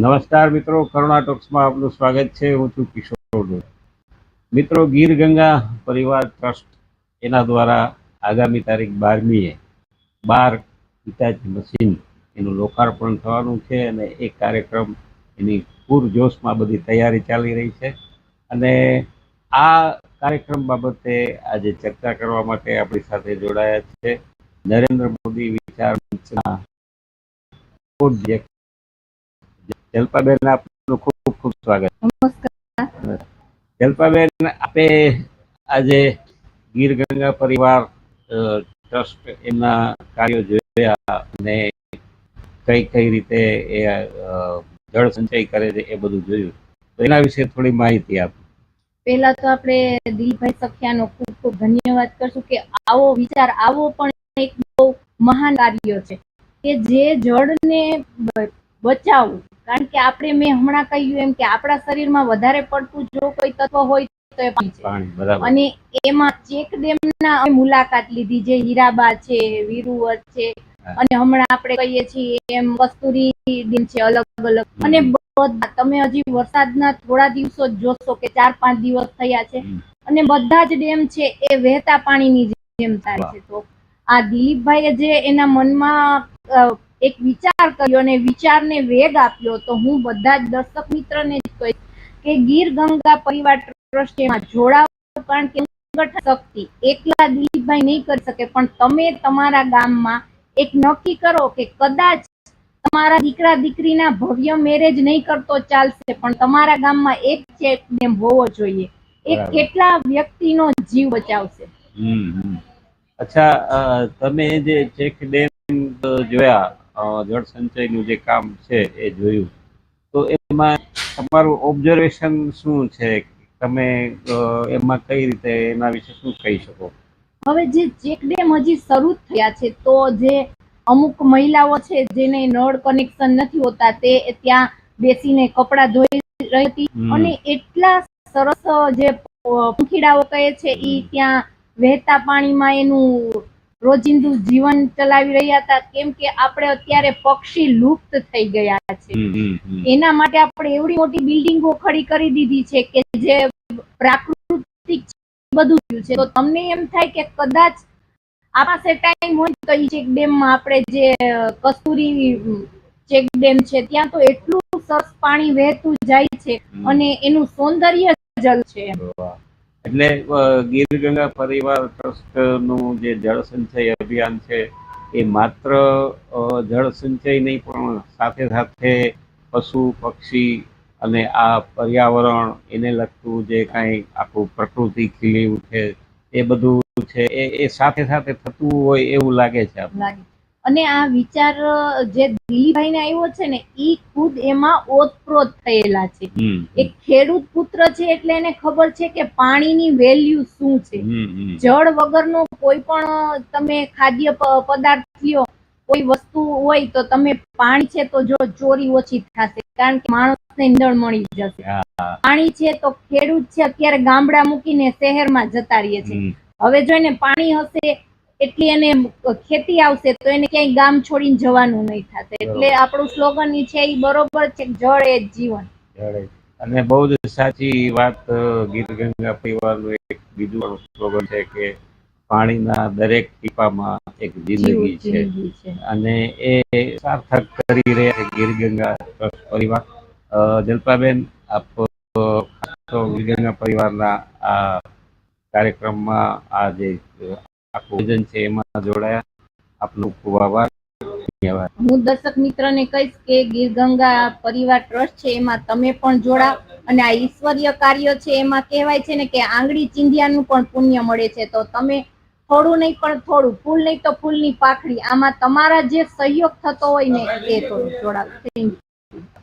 નમસ્કાર મિત્રો, કરુણા ટોક્સમાં આપનું સ્વાગત છે. હું છું કિશોર મિત્રો ગીર ગંગા પરિવાર ટ્રસ્ટ એના દ્વારા આગામી તારીખ બારમીએ બાર હિટાચી મશીન એનું લોકાર્પણ થવાનું છે અને એ કાર્યક્રમ એની પૂરજોશમાં બધી તૈયારી ચાલી રહી છે. અને આ કાર્યક્રમ બાબતે આજે ચર્ચા કરવા માટે આપણી સાથે જોડાયા છે. નરેન્દ્ર મોદી વિચાર મંચના પૂજ્ય જલ્પાબેન આપનું ખૂબ ખૂબ સ્વાગત. નમસ્કાર. આપે આજે ગીર ગંગા પરિવાર ટ્રસ્ટ એમના કાર્યો જોયા અને કઈ કઈ રીતે એ જળ સંચય કરે છે એ બધું જોયું. તો એના વિશે થોડી માહિતી આપ. પહેલા તો આપણે દિલીપભાઈ સખિયાનો ખૂબ ખૂબ ધન્યવાદ કરશું કે આવો વિચાર આવો પણ એક બહુ મહાન કાર્ય છે કે જે જળને બચાવવું કારણ કે આપણે મેં હમણાં કહ્યું એમ કે આપણા શરીરમાં વધારે પડતું જો કોઈ તત્વ હોય તો એ પાણી અને એમાં ચેક ડેમના મુલાકાત લીધી જે હીરાબા છે વીરુવર છે અને હમણાં આપણે કહીએ છીએ એમ કસ્તુરી ડેમ છે અલગ અલગ. અને. બધા તમે હજી વરસાદના થોડા દિવસો જ જોશો કે ચાર પાંચ દિવસ થયા છે. અને બધા જ ડેમ છે એ વહેતા પાણીની જેમ થાય છે. તો આ દિલીપભાઈએ જે એના મનમાં એક વિચાર કર્યો અને વિચારને વેગ આપ્યો તો હું બધા જ દર્શક મિત્રને જ કહીશ કે ગીર ગંગા પરિવાર ટ્રસ્ટમાં જોડાવો કારણ કે સંગઠન શક્તિ. એકલા દિલીપભાઈ નહીં કરી શકે પણ તમે તમારા ગામમાં એક નક્કી કરો કે કદાચ તમારા દીકરા દીકરીના ભવ્ય મેરેજ નહીં કરતો ચાલશે પણ તમારા ગામમાં એક ચેક ડેમ હોવો જોઈએ. એ કેટલા વ્યક્તિનો જીવ બચાવશે. અચ્છા તમે જે ચેક ડેમ જોયા જળ સંચયનું જે કામ છે એ જોયું. તો એમાં તમારું ઓબ્ઝર્વેશન શું છે? તમે એમાં કઈ રીતે એના વિશે શું કહી શકો? હવે જે ચેક ડેમ હજી શરૂ થયા છે તો જે અમુક મહિલાઓ છે જેને નળ કનેક્શન નથી હોતા તે ત્યાં બેસીને કપડાં ધોઈ રહી હતી. અને એટલા સરસ જે પંખીડાઓ કહે છે એ ત્યાં વહેતા પાણીમાં એનું રોજિંદુ જીવન ચલાવી રહ્યા હતા કેમ કે આપણે અત્યારે પક્ષી લુપ્ત થઈ ગયા છે. એના માટે આપણે એવડી મોટી બિલ્ડિંગો ખડી કરી દીધી છે કે જે પ્રાકૃતિક બધું થયું છે તો તમને એમ થાય કે કદાચ આ પાસે ટાઈમ હોય તો ઈ ચેક ડેમમાં આપણે જે કસ્તુરી ચેક ડેમ છે ત્યાં તો એટલું સરસ પાણી વહેતું જાય છે અને એનું સૌંદર્ય જલ છે. એટલે ગીર ગંગા પરિવાર ટ્રસ્ટનું જે જળ સંચય અભિયાન છે, એ માત્ર જળ સંચય નહીં, પણ સાથે સાથે પશુ, પક્ષી અને આ પર્યાવરણ એને લગતું જે કાંઈ આખું પ્રકૃતિ ખીલી ઉઠે, એ બધું છે, એ સાથે સાથે થતું હોય એવું લાગે છે આપણને. અને આ વિચાર જે દિલીભાઈ ને આવ્યો છે ને એ ખુદ એમાં ઓતપ્રોત થયેલા છે. એક ખેડૂત પુત્ર છે એટલે એને ખબર છે કે પાણીની વેલ્યુ શું છે. જળ વગરનો કોઈ પણ તમે ખાદ્ય પદાર્થ લ્યો કોઈ વસ્તુ હોય તો તમે પાણી છે તો જો ચોરી ઓછી થશે. કારણ કે માણસને ઈંધણ મળી જશે. પાણી છે તો ખેડૂત છે અત્યારે ગામડા મૂકીને શહેરમાં જતા રહીએ છે. હવે જોઈને પાણી હશે એટલી એને ખેતી આવશે તો એને ક્યાંય ગામ છોડીને જવાનું નહીં થશે એટલે આપણું સ્લોગન છે એ બરોબર છે જળ એ જીવન. અને બહુ જ સાચી વાત ગીર ગંગા પરિવારનું એક બીજું સ્લોગન છે કે પાણીના દરેક ટીપામાં એક જિંદગી છે. અને એ સાર્થક કરી રહ્યા છે ગીર ગંગા ટ્રસ્ટ પરિવાર. જલપાબેન આપ ગીર ગંગા પરિવારના આ કાર્યક્રમમાં આ જે આખું છે, એમાં જોડાયા. આપનો ખૂબ આભાર. હું દર્શક મિત્રને કહીશ કે ગીર ગંગા પરિવાર ટ્રસ્ટ છે, એમાં તમે પણ જોડાવ અને આ ઈશ્વરીય કાર્ય છે, એમાં કહેવાય છે ને કે આંગળી ચીંધ્યાનું પણ પુણ્ય મળે છે. તો તમે થોડું નહીં, પણ થોડું. ફૂલ નહીં તો ફૂલની પાખડી. આમાં તમારા જે સહયોગ થતો હોય ને, એ થોડું જોડાવ. Thank you